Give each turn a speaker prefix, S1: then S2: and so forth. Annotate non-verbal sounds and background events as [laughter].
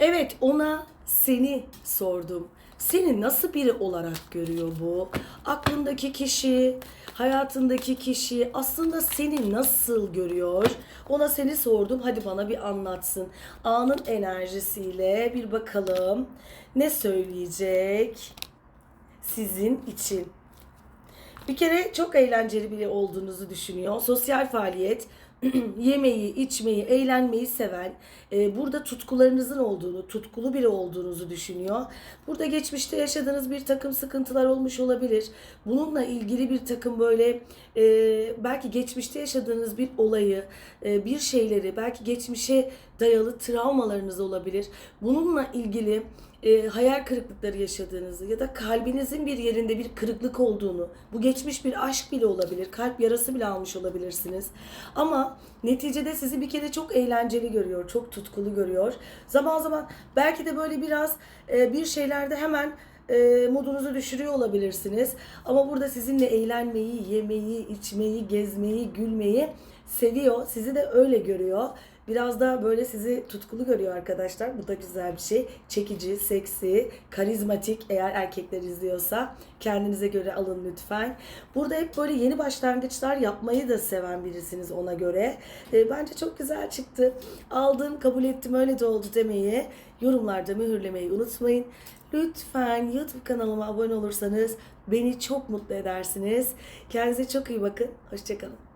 S1: Evet ona seni sordum. Seni nasıl biri olarak görüyor bu? Aklındaki kişi, hayatındaki kişi aslında seni nasıl görüyor? Ona seni sordum. Hadi bana bir anlatsın. Anın enerjisiyle bir bakalım ne söyleyecek sizin için. Bir kere çok eğlenceli biri olduğunuzu düşünüyor. Sosyal faaliyet, [clears throat] yemeği, içmeyi, eğlenmeyi seven, e, burada tutkularınızın olduğunu, tutkulu biri olduğunuzu düşünüyor. Burada geçmişte yaşadığınız bir takım sıkıntılar olmuş olabilir. Bununla ilgili bir takım böyle e, belki geçmişte yaşadığınız bir olayı, e, bir şeyleri, belki geçmişe dayalı travmalarınız olabilir. Bununla ilgili e, hayal kırıklıkları yaşadığınızı ya da kalbinizin bir yerinde bir kırıklık olduğunu, bu geçmiş bir aşk bile olabilir, kalp yarası bile almış olabilirsiniz. Ama neticede sizi bir kere çok eğlenceli görüyor, çok tutkulu görüyor. Zaman zaman belki de böyle biraz e, bir şeylerde hemen e, modunuzu düşürüyor olabilirsiniz. Ama burada sizinle eğlenmeyi, yemeyi, içmeyi, gezmeyi, gülmeyi seviyor. Sizi de öyle görüyor. Biraz da böyle sizi tutkulu görüyor arkadaşlar. Bu da güzel bir şey. Çekici, seksi, karizmatik eğer erkekler izliyorsa kendinize göre alın lütfen. Burada hep böyle yeni başlangıçlar yapmayı da seven birisiniz ona göre. E, bence çok güzel çıktı. Aldım, kabul ettim, öyle de oldu demeyi yorumlarda mühürlemeyi unutmayın. Lütfen YouTube kanalıma abone olursanız beni çok mutlu edersiniz. Kendinize çok iyi bakın. Hoşçakalın.